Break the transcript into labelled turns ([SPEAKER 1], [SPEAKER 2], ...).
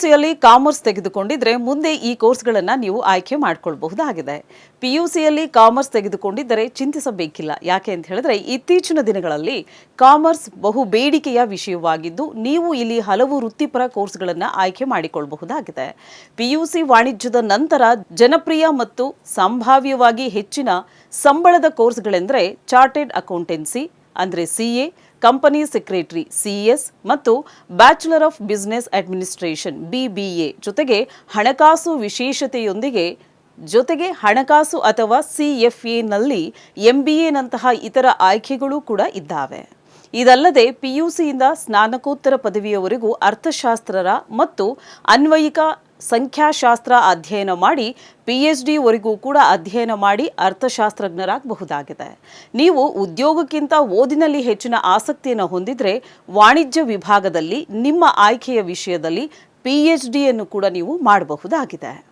[SPEAKER 1] ಸಿಯಲ್ಲಿ ಕಾಮರ್ಸ್ ತೆಗೆದುಕೊಂಡಿದ್ರೆ ಮುಂದೆ ಈ ಕೋರ್ಸ್ಗಳನ್ನು ನೀವು ಆಯ್ಕೆ ಮಾಡಿಕೊಳ್ಬಹುದಾಗಿದೆ. ಪಿಯುಸಿಯಲ್ಲಿ ಕಾಮರ್ಸ್ ತೆಗೆದುಕೊಂಡಿದ್ದರೆ ಚಿಂತಿಸಬೇಕಿಲ್ಲ. ಯಾಕೆ ಅಂತ ಹೇಳಿದ್ರೆ ಇತ್ತೀಚಿನ ದಿನಗಳಲ್ಲಿ ಕಾಮರ್ಸ್ ಬಹು ಬೇಡಿಕೆಯ ವಿಷಯವಾಗಿದ್ದು ನೀವು ಇಲ್ಲಿ ಹಲವು ವೃತ್ತಿಪರ ಕೋರ್ಸ್ಗಳನ್ನು ಆಯ್ಕೆ ಮಾಡಿಕೊಳ್ಳಬಹುದಾಗಿದೆ ಪಿಯುಸಿ ವಾಣಿಜ್ಯದ ನಂತರ ಜನಪ್ರಿಯ ಮತ್ತು ಸಂಭಾವ್ಯವಾಗಿ ಹೆಚ್ಚಿನ ಸಂಬಳದ ಕೋರ್ಸ್ಗಳೆಂದರೆ ಚಾರ್ಟೆಡ್ ಅಕೌಂಟೆನ್ಸಿ, ಅಂದರೆ C A company secretary CES ಮತ್ತು bachelor of business administration BBA ಜೊತೆಗೆ ಹಣಕಾಸು ವಿಶೇಷತೆಯೊಂದಿಗೆ ಜೊತೆಗೆ ಹಣಕಾಸು ಅಥವಾ ಸಿಎಫ್ಎನಲ್ಲಿ ಎಂಬಿಎನಂತಹ ಇತರ ಆಯ್ಕೆಗಳು ಕೂಡ ಇದ್ದಾವೆ. ಇದಲ್ಲದೆ ಪಿಯುಸಿಯಿಂದ ಸ್ನಾತಕೋತ್ತರ ಪದವಿಯವರೆಗೂ ಅರ್ಥಶಾಸ್ತ್ರರ ಮತ್ತು ಅನ್ವಯಿಕ ಸಂಖ್ಯಾಶಾಸ್ತ್ರ ಅಧ್ಯಯನ ಮಾಡಿ ಪಿ ಎಚ್ ಡಿವರೆಗೂ ಕೂಡ ಅಧ್ಯಯನ ಮಾಡಿ ಅರ್ಥಶಾಸ್ತ್ರಜ್ಞರಾಗಬಹುದಾಗಿದೆ. ನೀವು ಉದ್ಯೋಗಕ್ಕಿಂತ ಓದಿನಲ್ಲಿ ಹೆಚ್ಚಿನ ಆಸಕ್ತಿಯನ್ನು ಹೊಂದಿದ್ರೆ ವಾಣಿಜ್ಯ ವಿಭಾಗದಲ್ಲಿ ನಿಮ್ಮ ಆಯ್ಕೆಯ ವಿಷಯದಲ್ಲಿ ಪಿ ಎಚ್ ಡಿಯನ್ನು ಕೂಡ ನೀವು ಮಾಡಬಹುದಾಗಿದೆ.